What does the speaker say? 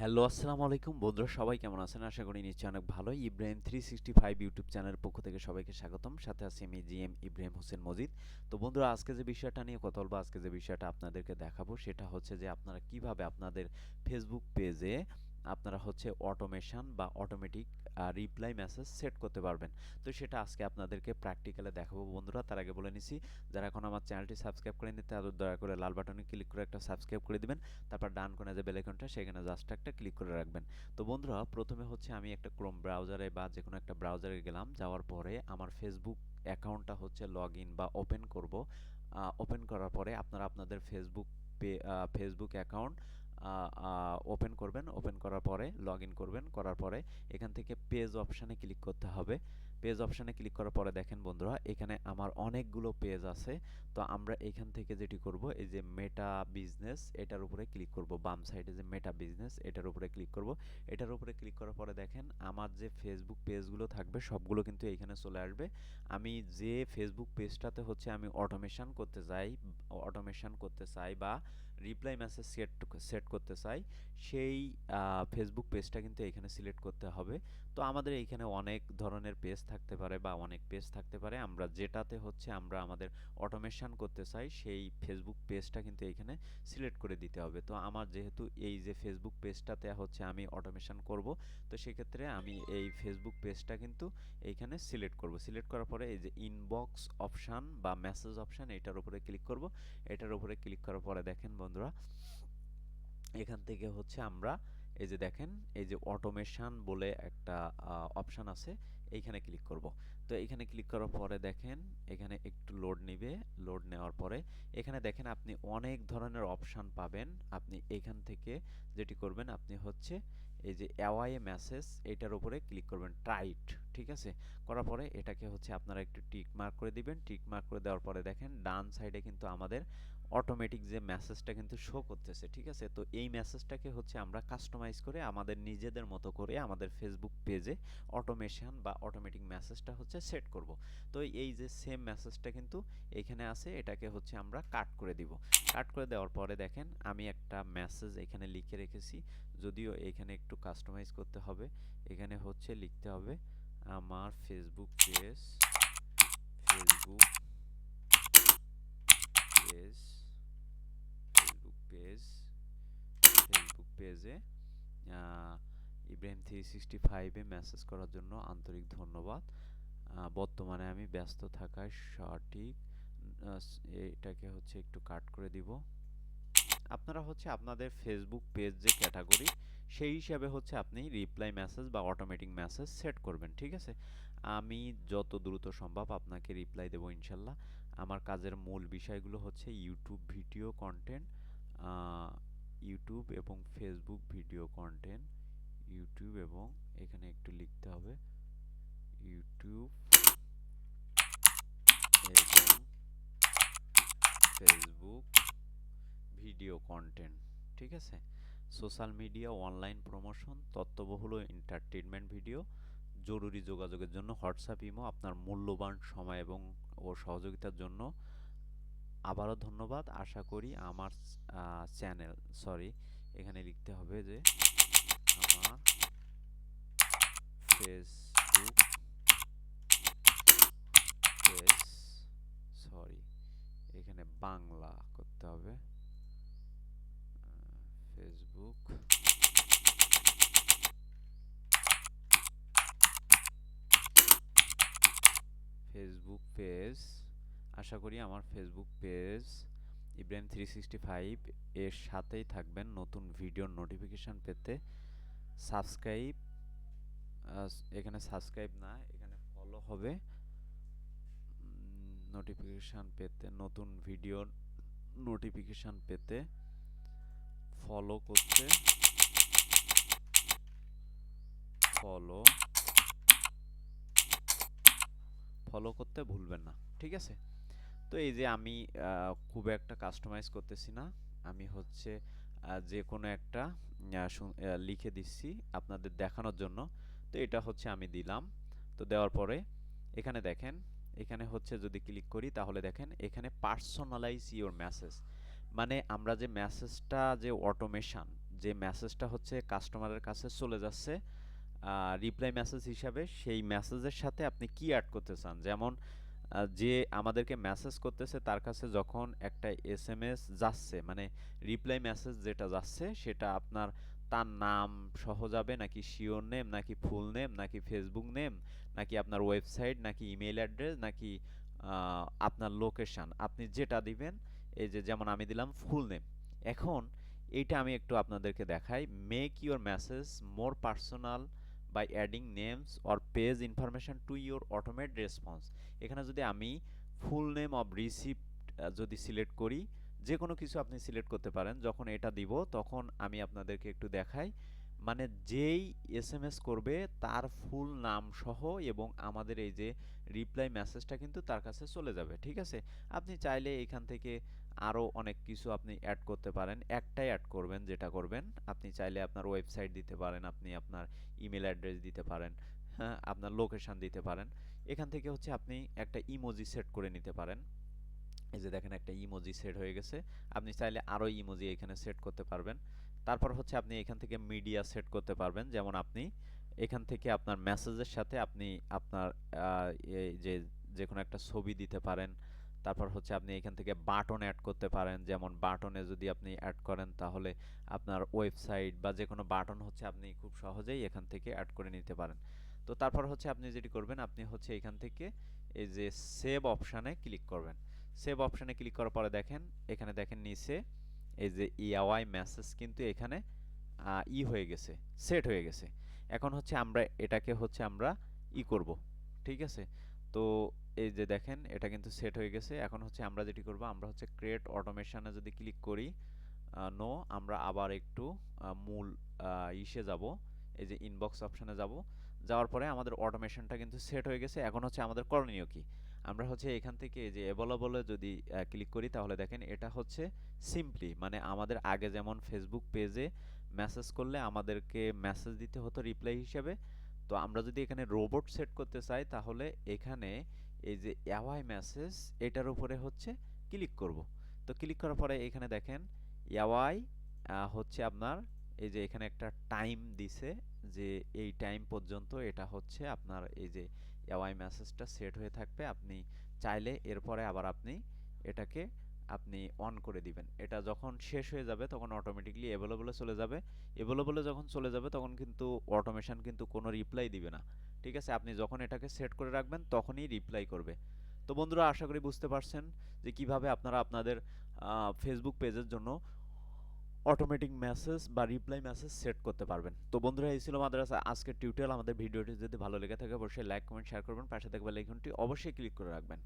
Hello, আসসালামু আলাইকুম। বন্ধুরা, সবাই কেমন আছেন? আশা করি নিশ্চয়ই অনেক ভালো Ibrahim three sixty five YouTube চ্যানেলের পক্ষ থেকে সবাইকে স্বাগতম। সাথে আছি আমি জি এম ইব্রাহিম হোসেন মজিদ। তো বন্ধুরা, আজকে যে বিষয়টা নিয়ে কথা বলব, আজকে যে বিষয়টা আপনাদেরকে দেখাবো, সেটা হচ্ছে যে আপনারা কীভাবে আপনাদের ফেসবুক পেজে আপনারা হচ্ছে অটোমেশন বা অটোমেটিক রিপ্লাই মেসেজ সেট করতে পারবেন। তো সেটা আজকে আপনাদেরকে প্র্যাকটিক্যালে দেখাবো বন্ধুরা। তার আগে বলে নিছি, যারা এখন আমার চ্যানেলটি সাবস্ক্রাইব করে নিতে তাদের দয়া করে লাল বাটনে ক্লিক করে একটা সাবস্ক্রাইব করে দিবেন। তারপর ডান কোণে যে বেলাইকনটা সেখানে জাস্ট একটা ক্লিক করে রাখবেন। তো বন্ধুরা, প্রথমে হচ্ছে আমি একটা ক্রোম ব্রাউজারে বা যে কোনো একটা ব্রাউজারে গেলাম। যাওয়ার পরে আমার ফেসবুক অ্যাকাউন্টটা হচ্ছে লগ ইন বা ওপেন করব। ওপেন করার পরে আপনারা আপনাদের ফেসবুক ফেসবুক অ্যাকাউন্ট ওপেন করবেন ওপেন করার পরে লগ করবেন, করার পরে এখান থেকে পেজ অপশানে ক্লিক করতে হবে। পেজ অপশানে ক্লিক করার পরে দেখেন বন্ধুরা, এখানে আমার অনেকগুলো পেজ আছে। তো আমরা এখান থেকে যেটি করব, এই যে মেটা বিজনেস এটার উপরে ক্লিক করব। বাম সাইডে যে মেটা বিজনেস এটার উপরে ক্লিক করব। এটার উপরে ক্লিক করার পরে দেখেন, আমার যে ফেসবুক পেজগুলো থাকবে, সবগুলো কিন্তু এইখানে চলে আসবে। আমি যে ফেসবুক পেজটাতে হচ্ছে আমি অটোমেশন করতে চাই অটোমেশন করতে চাই বা রিপ্লাই মেসেজ সেট সেট করতে চাই, সেই ফেসবুক পেজটা কিন্তু এখানে সিলেক্ট করতে হবে। তো আমাদের এইখানে অনেক ধরনের পেজ থাকতে পারে বা অনেক পেজ থাকতে পারে, আমরা যেটাতে হচ্ছে আমরা আমাদের অটোমেশন করতে চাই, সেই ফেসবুক পেজটা কিন্তু এইখানে সিলেক্ট করে দিতে হবে। তো আমার যেহেতু এই যে ফেসবুক পেজটাতে হচ্ছে আমি অটোমেশন করব, তো সেক্ষেত্রে আমি এই ফেসবুক পেজটা কিন্তু এইখানে সিলেক্ট করব। সিলেক্ট করার পরে এই যে ইনবক্স অপশান বা মেসেজ অপশান এটার উপরে ক্লিক করব। এটার উপরে ক্লিক করার পরে দেখেন বন্ধুরা, এখান থেকে হচ্ছে আমরা এই যে দেখেন, এই যে অটোমেশন বলে একটা অপশান আছে, এইখানে ক্লিক করব। তো এখানে ক্লিক করার পরে দেখেন, এখানে একটু লোড নিবে লোড নেওয়ার পরে এখানে দেখেন আপনি অনেক ধরনের অপশান পাবেন। আপনি এখান থেকে যেটি করবেন, আপনি হচ্ছে এই যে অ্যাওয়াই মেসেজ এটার উপরে ক্লিক করবেন টাইট ঠিক আছে? করার পরে এটাকে হচ্ছে আপনারা একটু টিক মার্ক করে দিবেন। টিক মার্ক করে দেওয়ার পরে দেখেন, ডান সাইডে কিন্তু আমাদের অটোমেটিক যে মেসেজটা কিন্তু শো করতেছে, ঠিক আছে? তো এই মেসেজটাকে হচ্ছে আমরা কাস্টমাইজ করে আমাদের নিজেদের মতো করে আমাদের ফেসবুক পেজে অটোমেশন বা অটোমেটিক মেসেজটা হচ্ছে সেট করব। তো এই যে সেম মেসেজটা কিন্তু এখানে আছে, এটাকে হচ্ছে আমরা কাট করে দিব। কাট করে দেওয়ার পরে দেখেন, আমি একটা মেসেজ এখানে লিখে রেখেছি। যদিও এখানে একটু কাস্টমাইজ করতে হবে, এখানে হচ্ছে লিখতে হবে, আমার Facebook page Facebook page page Facebook পেজে ইব্রাহিম থ্রি সিক্সটি ফাইভে মেসেজ করার জন্য আন্তরিক ধন্যবাদ। বর্তমানে আমি ব্যস্ত থাকায় সঠিক এটাকে হচ্ছে একটু কাট করে দিব। আপনারা হচ্ছে আপনাদের ফেসবুক পেজ যে ক্যাটাগরি সেই হিসাবে হচ্ছে আপনি রিপ্লাই মেসেজ বা অটোমেটিক মেসেজ সেট করবেন, ঠিক আছে? আমি যত দ্রুত সম্ভব আপনাকে রিপ্লাই দেবো ইনশাল্লাহ। আমার কাজের মূল বিষয়গুলো হচ্ছে ইউটিউব ভিডিও কন্টেন্ট ইউটিউব এবং ফেসবুক ভিডিও কন্টেন্ট ইউটিউব এবং এখানে একটু লিখতে হবে ইউটিউব ফেসবুক ভিডিও কন্টেন্ট ঠিক আছে? সোশ্যাল মিডিয়া অনলাইন প্রমোশন তথ্যবহুল এন্টারটেনমেন্ট ভিডিও জরুরি যোগাযোগের জন্য হোয়াটসঅ্যাপ ইমো আপনার মূল্যবান সময় এবং ও সহযোগিতার জন্য আবারও ধন্যবাদ। আশা করি আমার চ্যানেল, সরি, এখানে লিখতে হবে যে আমার ফেসবুক পেজ, সরি, এখানে বাংলা করতে হবে। ফেসবুক ফেসবুক পেজ আশা করি আমার Facebook page Ibrahim three sixty five এর সাথেই থাকবেন। নতুন ভিডিওর নোটিফিকেশান পেতে সাবস্ক্রাইব এখানে সাবস্ক্রাইব না, এখানে ফলো হবে। নোটিফিকেশান পেতে, নতুন ভিডিওর নোটিফিকেশান পেতে ফলো করতে। ফলো ফলো করতে ভুলবেন না, ঠিক আছে? তো এই যে আমি খুব একটা কাস্টমাইজ করতেছি না। আমি হচ্ছে যে কোনো একটা লিখে দিচ্ছি আপনাদের দেখানোর জন্য। তো এটা হচ্ছে আমি দিলাম। তো দেওয়ার পরে এখানে দেখেন, এখানে হচ্ছে যদি ক্লিক করি তাহলে দেখেন এখানে পার্সোনালাইজ ইওর মেসেজ মানে আমরা যে মেসেজটা যে অটোমেশন যে মেসেজটা হচ্ছে কাস্টমারের কাছে চলে যাচ্ছে রিপ্লাই মেসেজ হিসাবে সেই মেসেজের সাথে আপনি কি অ্যাড করতে চান। যেমন যে আমাদেরকে মেসেজ করতেছে, তার কাছে যখন একটা এস এম এস যাচ্ছে মানে রিপ্লাই মেসেজ যেটা যাচ্ছে, সেটা আপনার তার নাম সহ যাবে, নাকি শিওর নেম নাকি ফুল নেম নাকি ফেসবুক নেম নাকি আপনার ওয়েবসাইট নাকি ইমেল অ্যাড্রেস নাকি আপনার লোকেশন আপনি যেটা দিবেন, এই যে যেমন আমি দিলাম ফুল নেম এখন এইটা আমি একটু আপনাদেরকে দেখাই। Make your message more personal by adding names or page information to your automate response এখানে যদি আমি ফুল নেম অব রিসিপ্ট যদি সিলেক্ট করি যে কোনো কিছু আপনি সিলেক্ট করতে পারেন, যখন এটা দিব, তখন আমি আপনাদেরকে একটু দেখাই। মানে যেই এসএমএস করবে তার ফুল নাম সহ এবং আমাদের এই যে রিপ্লাই মেসেজটা কিন্তু তার কাছে চলে যাবে, ঠিক আছে? আপনি চাইলে এখান থেকে আরও অনেক কিছু আপনি অ্যাড করতে পারেন, একটাই অ্যাড করবেন, যেটা করবেন, আপনি চাইলে আপনার ওয়েবসাইট দিতে পারেন, আপনি আপনার ইমেল অ্যাড্রেস দিতে পারেন হ্যাঁ আপনার লোকেশন দিতে পারেন, এখান থেকে হচ্ছে আপনি একটা ইমোজি সেট করে নিতে পারেন। এই যে দেখেন একটা ইমোজি সেট হয়ে গেছে, আপনি চাইলে আরও ইমোজি এখানে সেট করতে পারবেন। তারপর হচ্ছে আপনি এখান থেকে মিডিয়া সেট করতে পারবেন। যেমন আপনি এখান থেকে আপনার মেসেজের সাথে আপনি আপনার যে যে কোনো একটা ছবি দিতে পারেন। তারপর হচ্ছে আপনি এখান থেকে বাটন অ্যাড করতে পারেন। যেমন বাটনে যদি আপনি অ্যাড করেন, তাহলে আপনার ওয়েবসাইট বা যে কোনো বাটন হচ্ছে আপনি খুব সহজেই এখান থেকে অ্যাড করে নিতে পারেন। তো তারপর হচ্ছে আপনি যেটি করবেন, আপনি হচ্ছে এখান থেকে এই যে সেভ অপশানে ক্লিক করবেন। সেভ অপশানে ক্লিক করার পরে দেখেন, এখানে দেখেন নিচে এই যে ইয়াওয়াই মেসেজ কিন্তু এখানে ই হয়ে গেছে সেট হয়ে গেছে। এখন হচ্ছে আমরা, এটাকে হচ্ছে আমরা ই করব, ঠিক আছে? তো এই যে দেখেন, এটা কিন্তু সেট হয়ে গেছে। এখন হচ্ছে আমরা যেটি করব, আমরা হচ্ছে ক্রিয়েট অটোমেশনে যদি ক্লিক করি নো আমরা আবার একটু মূল ইসে যাব, এই যে ইনবক্স অপশানে যাব। যাওয়ার পরে আমাদের অটোমেশনটা কিন্তু সেট হয়ে গেছে। এখন হচ্ছে আমাদের করণীয় কি? আমরা হচ্ছে এখান থেকে যে অ্যাভেলেবলে যদি ক্লিক করি তাহলে দেখেন এটা হচ্ছে সিম্পলি মানে আমাদের আগে যেমন ফেসবুক পেজে মেসেজ করলে আমাদেরকে মেসেজ দিতে হতো রিপ্লাই হিসেবে। তো আমরা যদি এখানে রোবট সেট করতে চাই তাহলে এখানে এই যে অ্যাওয়াই মেসেজ এটার উপরে হচ্ছে ক্লিক করব। তো ক্লিক করার পরে এখানে দেখেন অ্যাওয়াই হচ্ছে আপনার এই যে এখানে একটা টাইম দিছে যে এই টাইম পর্যন্ত এটা হচ্ছে আপনার এই যে অ্যাওয়াই মেসেজটা সেট হয়ে থাকবে। আপনি চাইলে এরপরে আবার আপনি এটাকে আপনি অন করে দিবেন। এটা যখন শেষ হয়ে যাবে, তখন অটোমেটিকলি অ্যাভেলেবলে চলে যাবে। অ্যাভেলেবলে যখন চলে যাবে, তখন কিন্তু অটোমেশন কিন্তু কোনো রিপ্লাই দিবে না। ঠিক আছে? আপনি যখন এটাকে সেট করে রাখবেন, তখনই রিপ্লাই করবে। তো বন্ধুরা, আশা করি বুঝতে পারছেন যে কীভাবে আপনারা আপনাদের ফেসবুক পেজের জন্য অটোমেটিক মেসেজ বা রিপ্লাই মেসেজ সেট করতে পারবেন। তো বন্ধুরা, এই ছিল আমাদের আজ- আজকের টিউটোরিয়াল আমাদের ভিডিওটি যদি ভালো লেগে থাকে, অবশ্যই লাইক কমেন্ট শেয়ার করবেন। পাশে থাকবে লাইকনটি অবশ্যই ক্লিক করে রাখবেন।